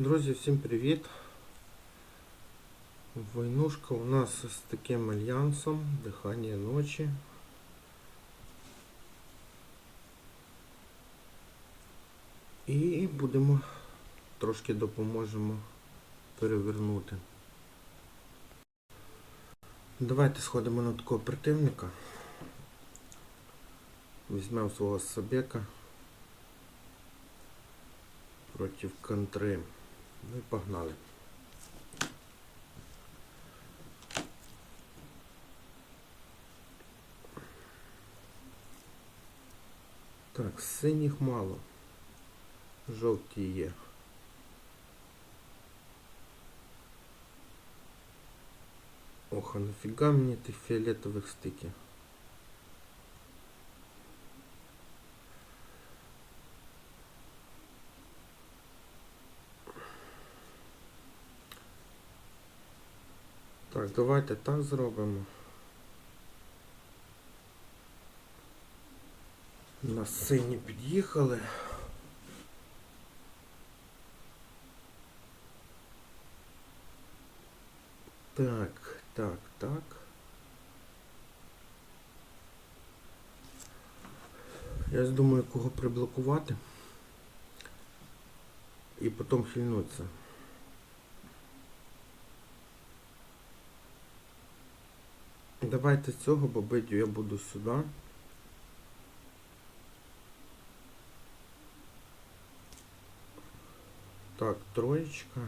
Друзі, всім привіт! Войнушка у нас з таким альянсом, дихання ночі. І будемо трошки допоможемо перевернути. Давайте сходимо на такого противника. Візьмемо свого Сабека проти контри. Ну і погнали. Так, синіх мало. Жовті є. Ох, а нафіга мені тих фіолетових стиків? Давайте так зробимо. На сині під'їхали. Так, так, так. Я думаю, кого приблокувати. І потім хильнуться. Давайте цього, бо я буду сюди. Так, троечка.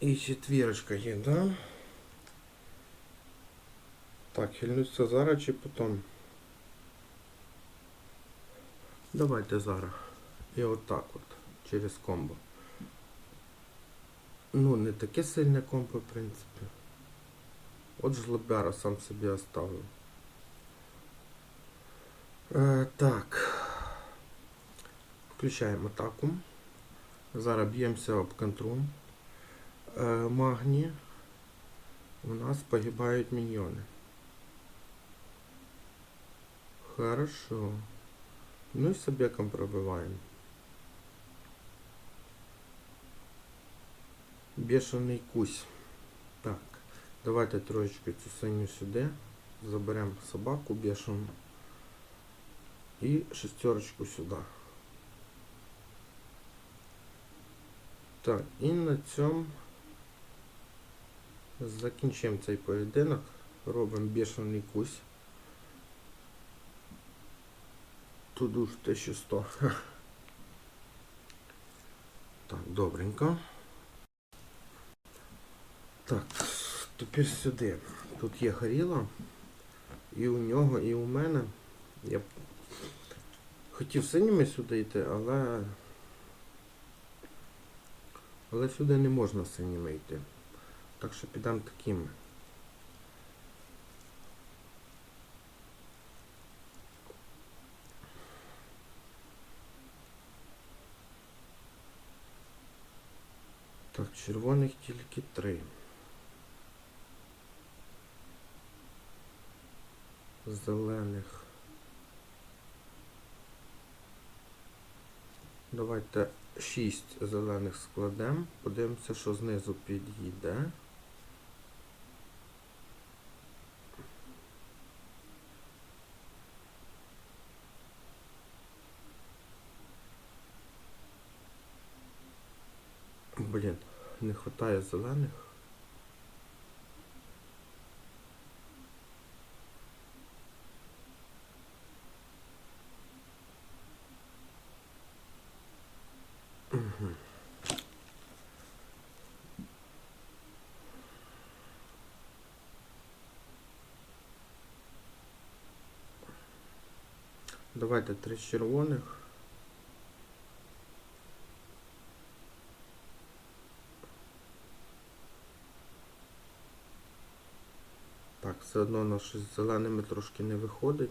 І четвірочка є, да? Так, хильнуться зараз чи потім? Давайте зараз. І отак от, через комбо. Ну, не таке сильне комбо, в принципі. От жлобяра сам собі оставив. Е, так. Включаємо атаку. Зараз б'ємося об контру. Е, магні. У нас погибають міньйони. Хорошо. Ну і собеком пробиваємо. Бешений кусь. Так, давайте троєчку цю синю сюди. Заберемо собаку бешену. І шестерочку сюди. Так, і на цьому закінчимо цей поєдинок. Робимо бешений кусь. Тут уж 1100. Так, добренько. Так, тепер сюди. Тут є горіла. І у нього, і у мене. Я хотів синіми сюди йти, але. Але сюди не можна синіми йти. Так що підемо такими. Так, червоних тільки три. Зелених. Давайте 6 зелених складемо. Подивимося, що знизу під'їде. Блін, не вистачає зелених. Давайте три червоних. Так, все одно у нас щось з зеленими трошки не виходить.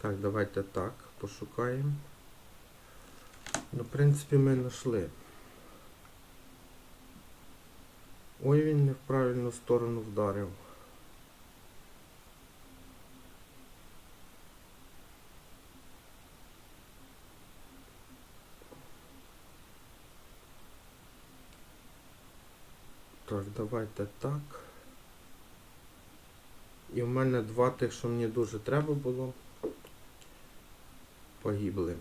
Так, давайте так, пошукаємо. Ну, в принципі, ми знайшли. Ой, він не в правильну сторону вдарив. Так, давайте так. І в мене два тих, що мені дуже треба було. Погибли.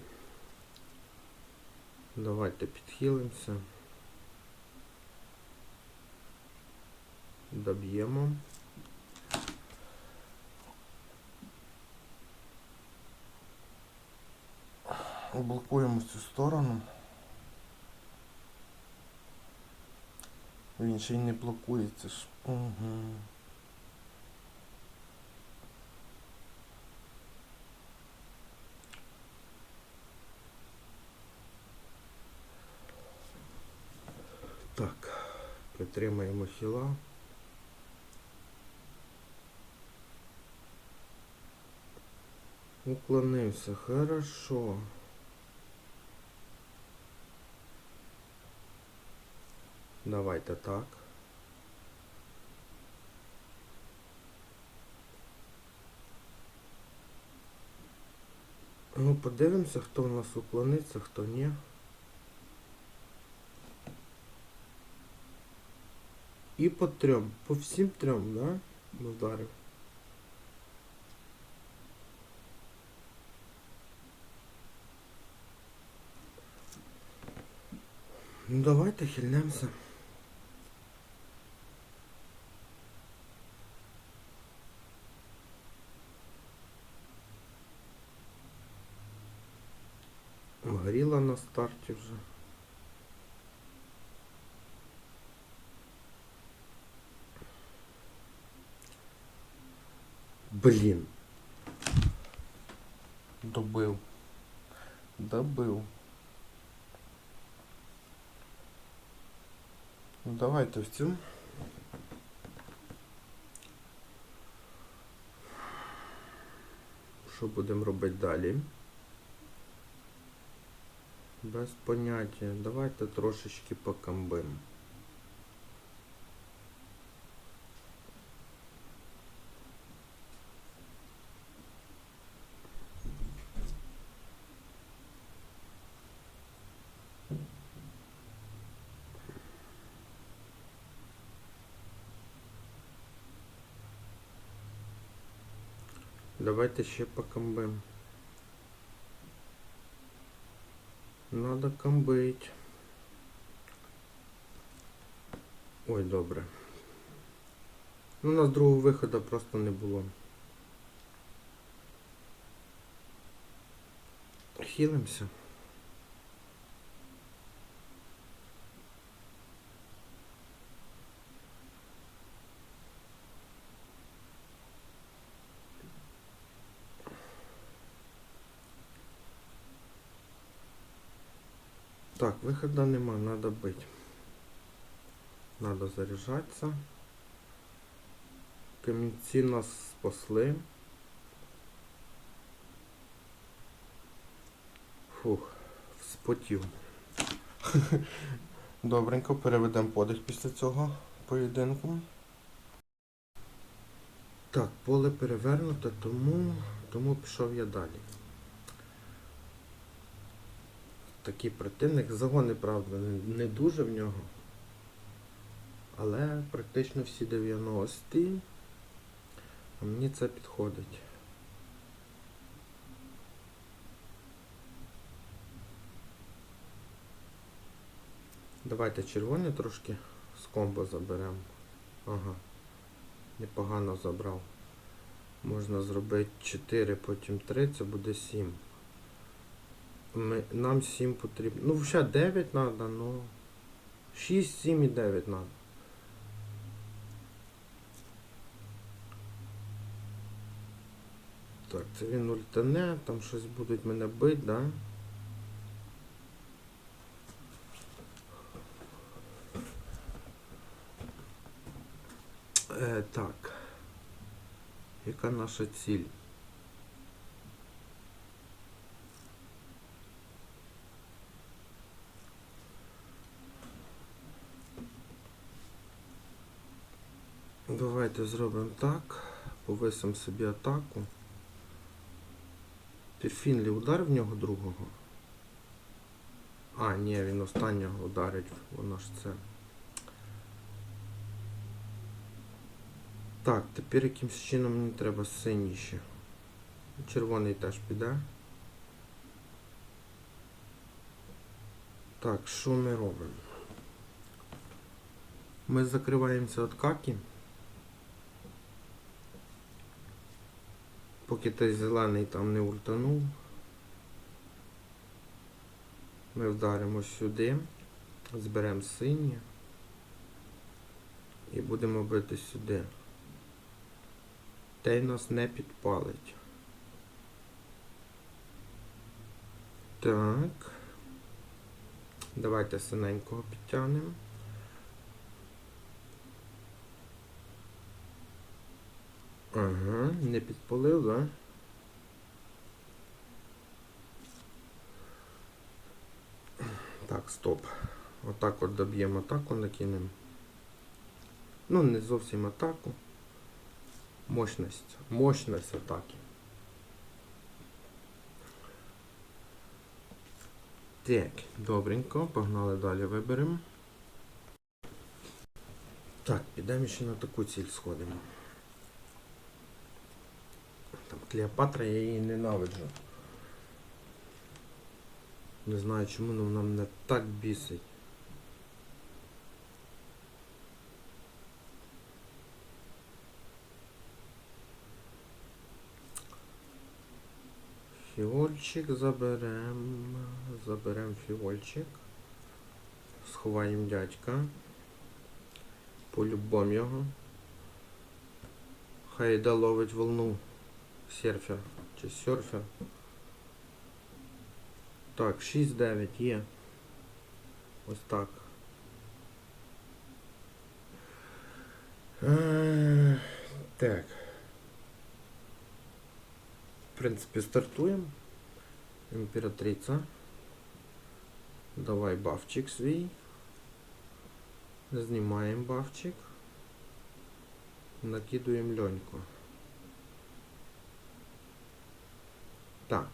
Давайте підхилимося. Доб'ємо. Блокуємо цю сторону. Він ще й не блокується ж. Угу. Так, притримаємо хіла. Уклонився, хорошо. Давайте так. Ну, подивимося, хто в нас уклониться, хто ні. І по трьом, по всім трьом, да? Ударив. Ну давайте хильнемося. Горіла на старті вже. Блін. Добив. Добив. Ну давайте в цю. Що будемо робити далі? Без поняття. Давайте трошечки покамбимо. Давайте ще покамбим. Надо комбить. Ой, добре. Ну, у нас другого виходу просто не було. Хілимося. Так, выхода нема, надо быть. Надо заряжаться. Камінці нас спасли. Фух, вспотів. Добренько, переведемо подих після цього поєдинку. Так, поле перевернуте, тому, тому пішов я далі. Такий противник. Загони, правда, не, дуже в нього. Але практично всі 90-ті. А мені це підходить. Давайте червоний трошки з комбо заберемо. Ага. Непогано забрав. Можна зробити 4, потім 3, це буде 7. Ми, нам 7 потрібно. Ну, ще 9 треба, ну. 6, 7 і 9 треба. Так, це він ультане, там щось будуть мене бити, да? Е, так. Яка наша ціль? Давайте зробимо так. Повисимо собі атаку. Фінлі удар в нього другого. А, ні, він останнього ударить, воно ж це. Так, тепер якимсь чином мені треба синій ще. Червоний теж піде. Так, що ми робимо? Ми закриваємося від каки. Поки той зелений там не ультанув. Ми вдаримо сюди, зберемо синє і будемо бити сюди. Той нас не підпалить. Так. Давайте синенького підтягнемо. Ага, не підпалив, да? Так, стоп. Отак от доб'ємо атаку, накинемо. Ну, не зовсім атаку. Мощність. Мощність атаки. Так, добренько, погнали далі виберемо. Так, підемо ще на таку ціль сходимо. Там Клеопатра, я її ненавиджу. Не знаю чому, але вона мене так бісить. Фіольчик заберем. Заберем фіольчик. Сховаємо дядька. Полюбом його. Хай йде ловить волну. Серфер чи серфер. Так, 6-9 є. Ось так. Е, Так. В принципі, стартуємо. Імператриця. Давай бафчик свій. Знімаємо бафчик. Накидуємо льоньку. Так.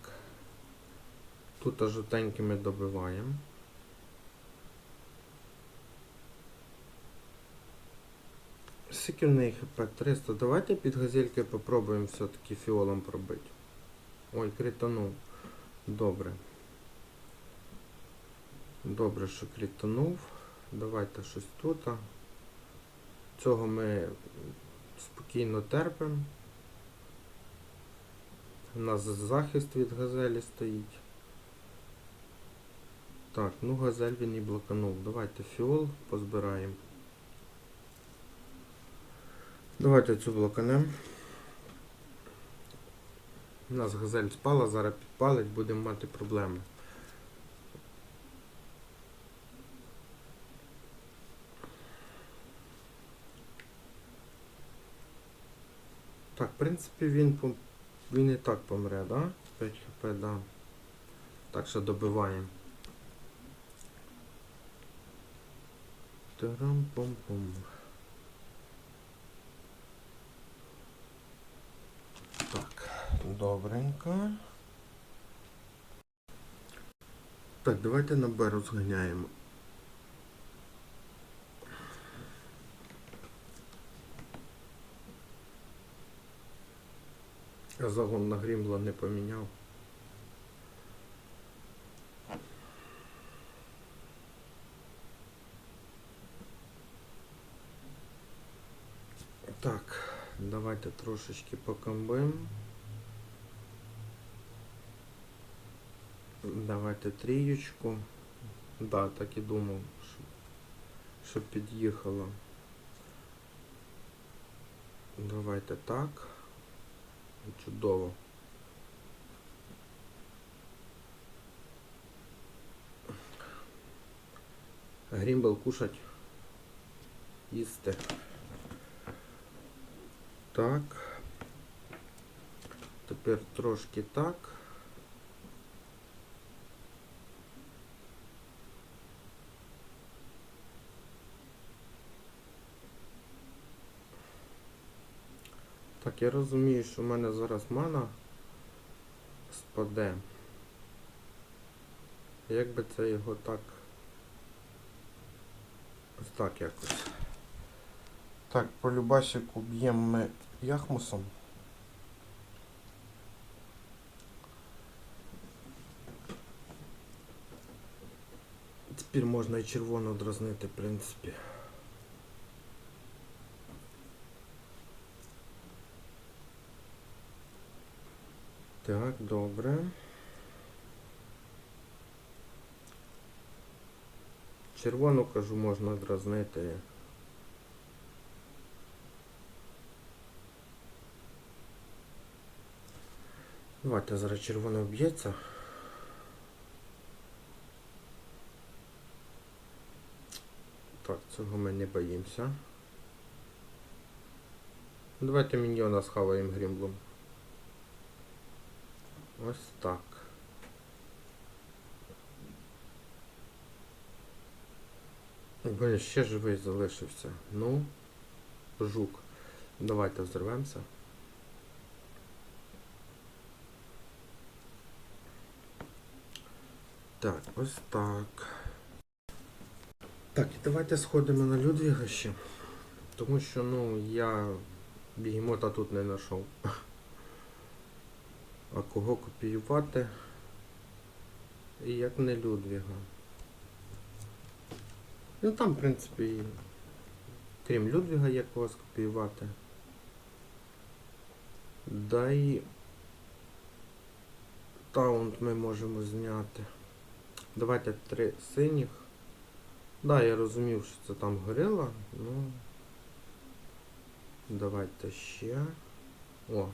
Тут жовтенькими добиваємо. Скільки в неї хп? 300. Давайте під газельки попробуємо все-таки фіолом пробити. Ой, кританув. Добре. Добре, що кританув. Давайте щось тут. Цього ми спокійно терпимо. У нас захист від газелі стоїть. Так, ну газель він і блоканув. Давайте фіол позбираємо. Давайте цю блоканем. У нас газель спала, зараз підпалить, будемо мати проблеми. Так, в принципі, він він і так помре, да? 5 хп, да. Так що добиваємо. Тарам-пом-пом. Так, добренько. Так, давайте на Б розганяємо. Я загон на Грімла не поміняв. Так, давайте трошечки покомбимо. Давайте трієчку. Да, так і думав, що, що під'їхало. Давайте так. Чудово. Грімбл кушать. Їсти. Так. Тепер трошки так. Так, я розумію, що в мене зараз мана спаде. Як би це його так. Ось так якось. Так, по любасику б'ємо ми яхмусом. Тепер можна і червоно дразнити, в принципі. Так, добре. Червону кажу, можна дразнити. Давайте зараз червоно вб'ється. Так, цього ми не боїмося. Давайте міньйона схаваємо грімблом. Ось так. Блін, ще живий залишився. Ну, жук. Давайте взорвемося. Так, ось так. Так, і давайте сходимо на Людвіга ще. Тому що, ну, я бігемота тут не знайшов. А кого копіювати? І як не Людвіга. Ну там, в принципі, крім Людвіга є кого скопіювати. Да і таунт ми можемо зняти. Давайте три синіх. Да, я розумів, що це там горила, ну давайте ще. О.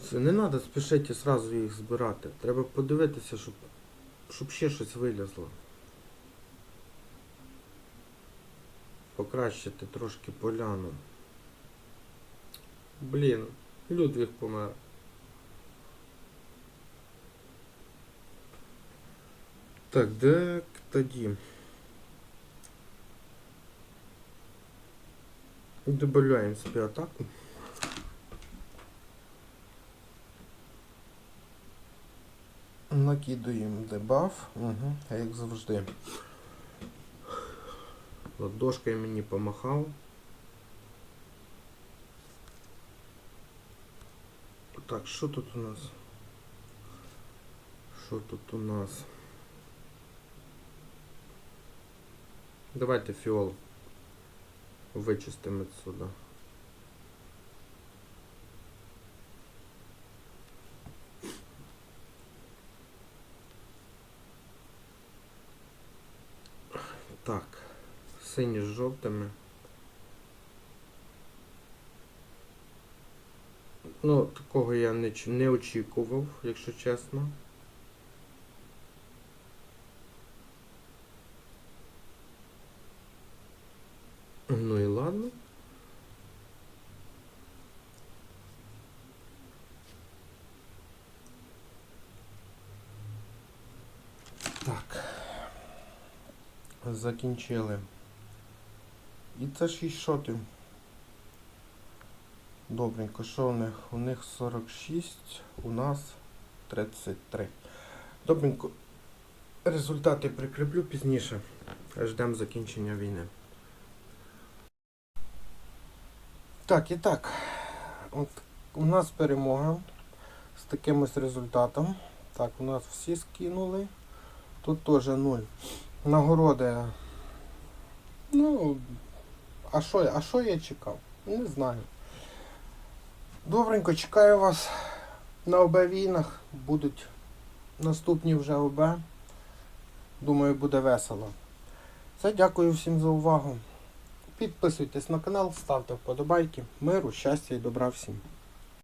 Це не треба спішити зразу їх збирати. Треба подивитися, щоб, щоб ще щось вилізло. Покращити трошки поляну. Блін, Людвіг помер. Так, де тоді? Добавляємо собі атаку. Накидуємо дебаф, угу, як завжди. Ладошкою мені помахав. Так, що тут у нас? Що тут у нас? Давайте фіол вичистимо отсюда. Так, сині з жовтими. Ну, такого я не, не очікував, якщо чесно. Ну і ладно. Так. Закінчили. І це 6 шотів. Добренько, що у них? У них 46, у нас 33. Добренько. Результати прикріплю пізніше. Ждемо закінчення війни. Так, і так. От у нас перемога з таким ось результатом. Так, у нас всі скинули. Тут теж 0. Нагороди. Ну, а що, а що я чекав? Не знаю. Добренько, чекаю вас на ОБ війнах. Будуть наступні вже ОБ. Думаю, буде весело. Все, дякую всім за увагу. Підписуйтесь на канал, ставте вподобайки. Миру, щастя і добра всім.